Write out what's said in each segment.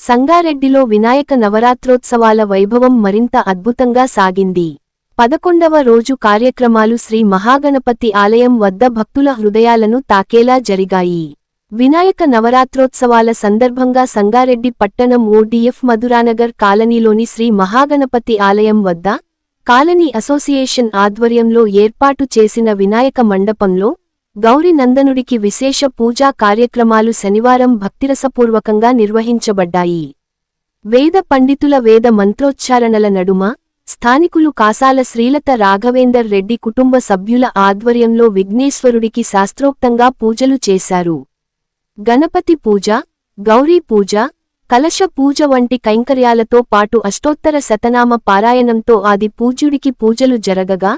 సంగారెడ్డిలో వినాయక నవరాత్రోత్సవాల వైభవం మరింత అద్భుతంగా సాగింది. పదకొండవ రోజు కార్యక్రమాలు శ్రీ మహాగణపతి ఆలయం వద్ద భక్తుల హృదయాలను తాకేలా జరిగాయి. వినాయక నవరాత్రోత్సవాల సందర్భంగా సంగారెడ్డి పట్టణం ఓడిఎఫ్ మధురానగర్ కాలనీలోని శ్రీ మహాగణపతి ఆలయం వద్ద కాలనీ అసోసియేషన్ ఆధ్వర్యంలో ఏర్పాటు చేసిన వినాయక మండపంలో గౌరి నందనుడికి విశేష పూజా కార్యక్రమాలు శనివారం భక్తిరసపూర్వకంగా నిర్వహించబడ్డాయి. వేద పండితుల వేద మంత్రోచ్చారణల నడుమ స్థానికులు కాసాల శ్రీలత రాఘవేందర్ రెడ్డి కుటుంబ సభ్యుల ఆధ్వర్యంలో విఘ్నేశ్వరుడికి శాస్త్రోక్తంగా పూజలు చేశారు. గణపతి పూజ గౌరీ పూజ కలశ పూజ వంటి కైంకర్యాలతో పాటు అష్టోత్తర శతనామ పారాయణంతో ఆది పూజ్యుడికి పూజలు జరగగా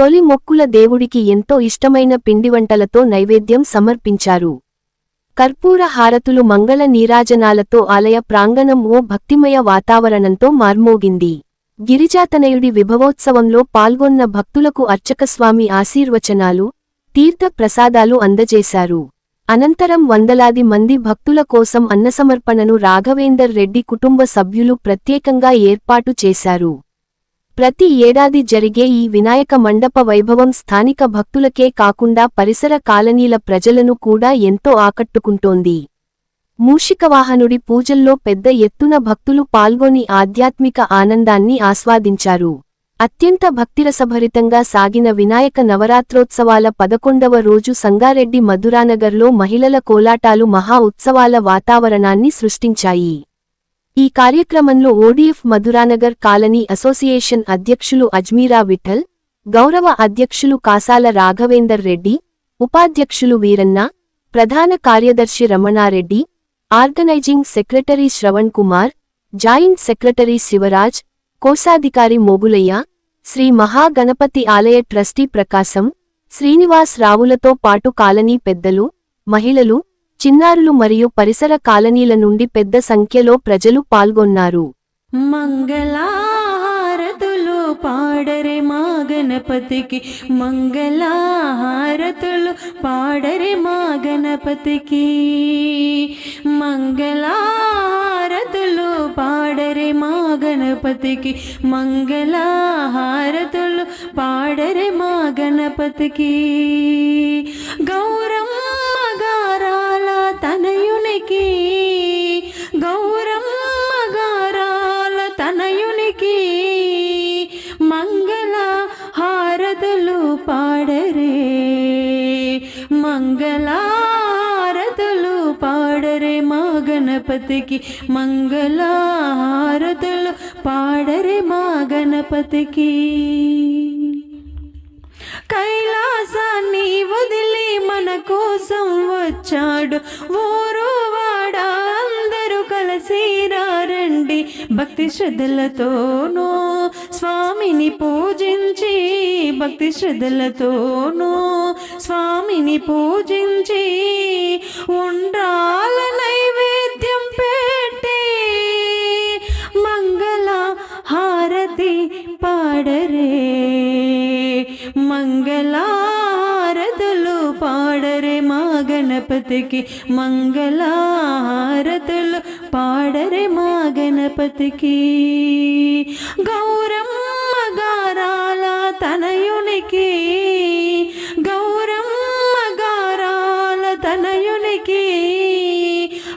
తొలి మొక్కుల దేవుడికి ఎంతో ఇష్టమైన పిండివంటలతో నైవేద్యం సమర్పించారు. కర్పూర హారతులు మంగళ నీరాజనాలతో ఆలయ ప్రాంగణం ఓ భక్తిమయ వాతావరణంతో మార్మోగింది. గిరిజాతనయుడి విభవోత్సవంలో పాల్గొన్న భక్తులకు అర్చకస్వామి ఆశీర్వచనాలు తీర్థ ప్రసాదాలు అందజేశారు. అనంతరం వందలాది మంది భక్తుల కోసం అన్నసమర్పణను రాఘవేందర్ రెడ్డి కుటుంబ సభ్యులు ప్రత్యేకంగా ఏర్పాటు చేశారు. ప్రతి ఏడాది జరిగే ఈ వినాయక మండప వైభవం స్థానిక భక్తులకే కాకుండా పరిసర కాలనీల ప్రజలను కూడా ఎంతో ఆకట్టుకుంటోంది. మూషికవాహనుడి పూజల్లో పెద్ద ఎత్తున భక్తులు పాల్గొని ఆధ్యాత్మిక ఆనందాన్ని ఆస్వాదించారు. అత్యంత భక్తిరసభరితంగా సాగిన వినాయక నవరాత్రోత్సవాల పదకొండవ రోజు సంగారెడ్డి మధురానగర్లో మహిళల కోలాటాలు మహా ఉత్సవాల వాతావరణాన్ని సృష్టించాయి. ఈ కార్యక్రమంలో ఓడిఎఫ్ మధురానగర్ కాలనీ అసోసియేషన్ అధ్యక్షులు అజ్మీరా విఠల్ గౌరవ అధ్యక్షులు కాసాల రాఘవేందర్ రెడ్డి ఉపాధ్యక్షులు వీరన్న ప్రధాన కార్యదర్శి Ramanareddy organizing secretary Shravan Kumar joint secretary Shivaraj కోశాధికారి మోగులయ్య శ్రీ మహాగణపతి ఆలయ ట్రస్టీ ప్రకాశం శ్రీనివాస్ రావులతో పాటు కాలనీ పెద్దలు మహిళలు చిన్నారులు మరియు పరిసర కాలనీల నుండి పెద్ద సంఖ్యలో ప్రజలు పాల్గొన్నారు. మంగళహారతులు పాడరే మా గణపతికి. మంగళహారతులు పాడరే మా గణపతికి. మంగళహారతులు పాడరే మా గణపతికి. మంగళహారతులు పాడరే మా గణపతికి. గణపతికి మంగళహారతులు పాడరే మా గణపతికి. కైలాసాన్ని వదిలి మన కోసం వచ్చాడు ఊరు వాడా అందరూ కలిసి రండి. భక్తి శ్రద్ధలతోనూ స్వామిని పూజించి భక్తి శ్రద్ధలతోనూ స్వామిని పూజించి ఉండాలన పాడరే మా గణపతికి మంగళారతులు పాడరే మా గణపతికి. గౌరమ్మ గారాల తనయునికి. గౌరమ్మ గారాల తనయునికి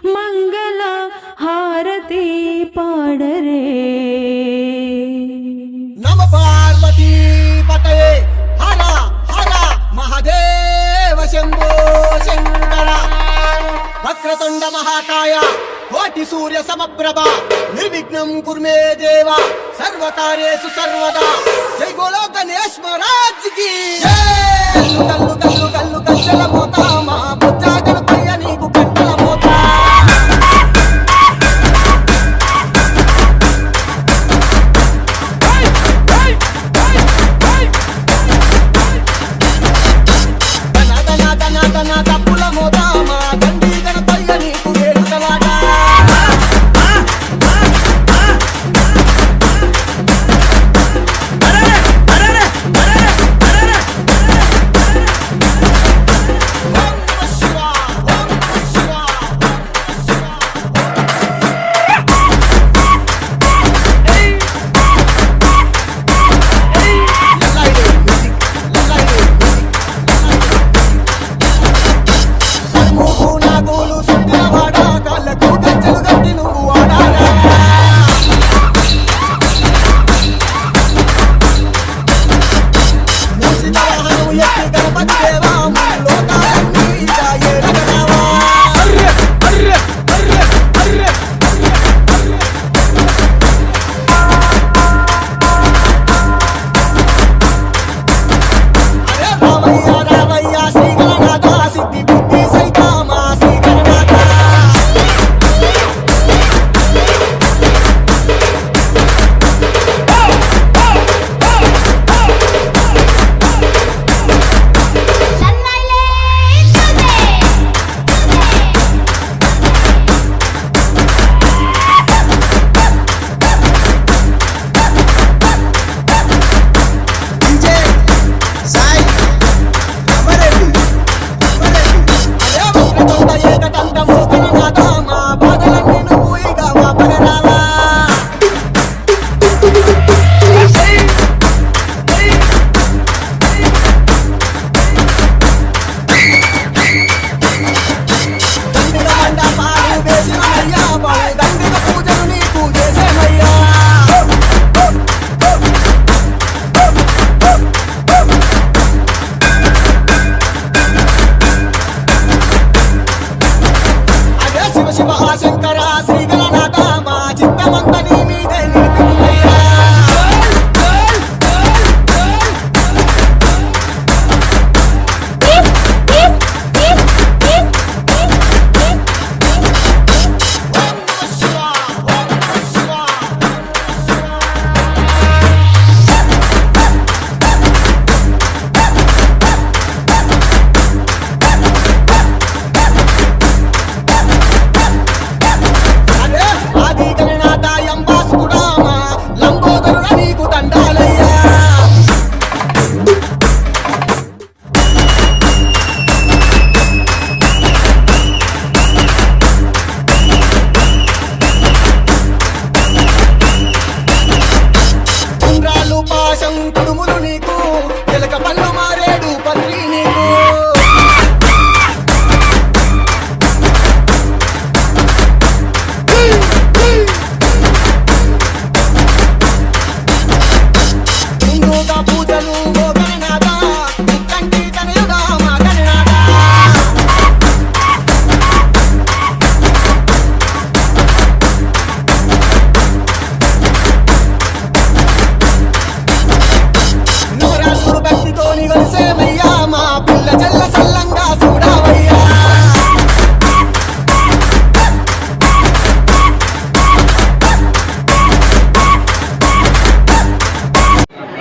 మంగళ హారతి పాడరే వక్రతుండ మహాకాయ కోటి సూర్య సమప్రభ నిర్విఘ్నం కుర్మే దేవ సర్వకార్యేషు సర్వదా. జై గోలో గణేష్ మహారాజ్కి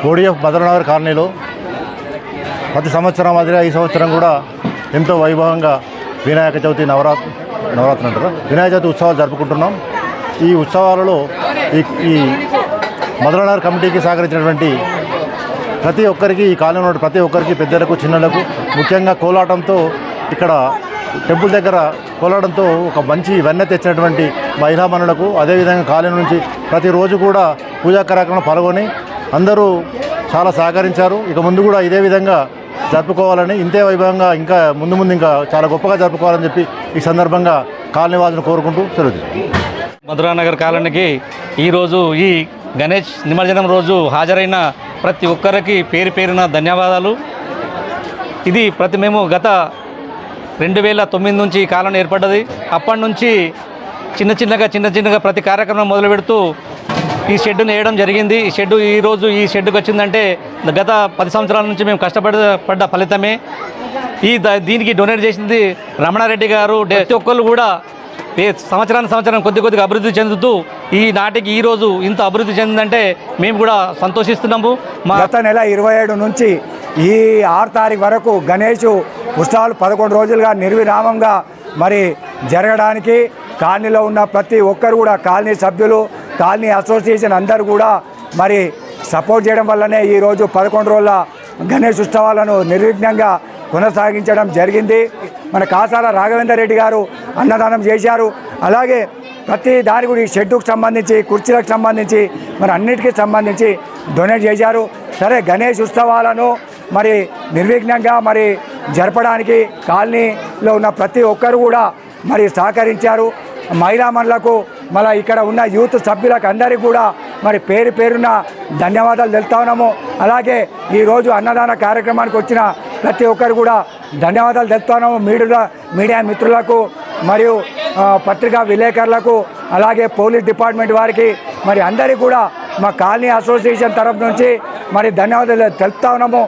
ఓడిఎఫ్ భద్రనగర్ కాలనీలో ప్రతి సంవత్సరం మాదిరిగా ఈ సంవత్సరం కూడా ఎంతో వైభవంగా వినాయక చవితి నవరాత్రి నవరాత్రి అంటారు. వినాయక చవితి ఉత్సవాలు జరుపుకుంటున్నాం. ఈ ఉత్సవాలలో ఈ ఈ మధురనగర్ కమిటీకి సహకరించినటువంటి ప్రతి ఒక్కరికి ఈ కాలంలో ప్రతి ఒక్కరికి పెద్దలకు చిన్నలకు ముఖ్యంగా కోలాటంతో ఇక్కడ టెంపుల్ దగ్గర కోలాటంతో ఒక మంచి వెన్న తెచ్చినటువంటి మహిళామణులకు అదేవిధంగా కాలనీ నుంచి ప్రతిరోజు కూడా పూజా కార్యక్రమంలో పాల్గొని అందరూ చాలా సహకరించారు. ఇక ముందు కూడా ఇదే విధంగా జరుపుకోవాలని ఇంతే వైభవంగా ఇంకా ముందు ముందు ఇంకా చాలా గొప్పగా జరుపుకోవాలని చెప్పి ఈ సందర్భంగా కాలనీవాసులు కోరుకుంటూ సెలవు మధురానగర్ కాలనీకి ఈరోజు ఈ గణేష్ నిమజ్జనం రోజు హాజరైన ప్రతి ఒక్కరికి పేరు పేరున ధన్యవాదాలు. ఇది ప్రతి మేము గత రెండు వేల తొమ్మిది నుంచి కాలం ఏర్పడ్డది. అప్పటి నుంచి చిన్న చిన్నగా చిన్న చిన్నగా ప్రతి కార్యక్రమం మొదలు పెడుతూ ఈ షెడ్డును వేయడం జరిగింది. ఈ షెడ్డు ఈరోజు ఈ షెడ్డుకి వచ్చిందంటే గత పది సంవత్సరాల నుంచి మేము కష్టపడ పడ్డ ఫలితమే. ఈ ద- దీనికి డొనేట్ చేసింది రమణారెడ్డి గారు. ప్రతి ఒక్కళ్ళు కూడా ఏ సంవత్సరానికి సంవత్సరం కొద్ది కొద్దిగా అభివృద్ధి చెందుతూ ఈ నాటికి ఈ రోజు ఇంత అభివృద్ధి చెందిందంటే మేము కూడా సంతోషిస్తున్నాము. మా గత నెల ఇరవై ఏడు నుంచి ఈ ఆరు తారీఖు వరకు గణేష్ ఉత్సవాలు పదకొండు రోజులుగా నిర్విరామంగా మరి జరగడానికి కాలనీలో ఉన్న ప్రతి ఒక్కరు కూడా కాలనీ సభ్యులు కాలనీ అసోసియేషన్ అందరూ కూడా మరి సపోర్ట్ చేయడం వల్లనే ఈరోజు పదకొండు రోజుల గణేష్ ఉత్సవాలను నిర్విఘ్నంగా కొనసాగించడం జరిగింది. మన కాసాల రాఘవేందర్ రెడ్డి గారు అన్నదానం చేశారు. అలాగే ప్రతి దాని కూడా ఈ షెడ్డుకు సంబంధించి కుర్చీలకు సంబంధించి మరి అన్నిటికీ సంబంధించి డొనేట్ చేశారు. సరే గణేష్ ఉత్సవాలను మరి నిర్విఘ్నంగా మరి జరపడానికి కాలనీలో ఉన్న ప్రతి ఒక్కరు కూడా మరి సహకరించారు. మహిళామణులకు మన మళ్ళీ ఇక్కడ ఉన్న యూత్ సభ్యులకు అందరికీ కూడా మరి పేరు పేరున ధన్యవాదాలు తెలుతా ఉన్నాము. అలాగే ఈరోజు అన్నదాన కార్యక్రమానికి వచ్చిన ప్రతి ఒక్కరు కూడా ధన్యవాదాలు తెలుపుతా ఉన్నాము. మీడియా మీడియా మిత్రులకు మరియు పత్రికా విలేకరులకు అలాగే పోలీస్ డిపార్ట్మెంట్ వారికి మరి అందరికీ కూడా మా కాలనీ అసోసియేషన్ తరఫు నుంచి మరి ధన్యవాదాలు తెలుపుతా ఉన్నాము.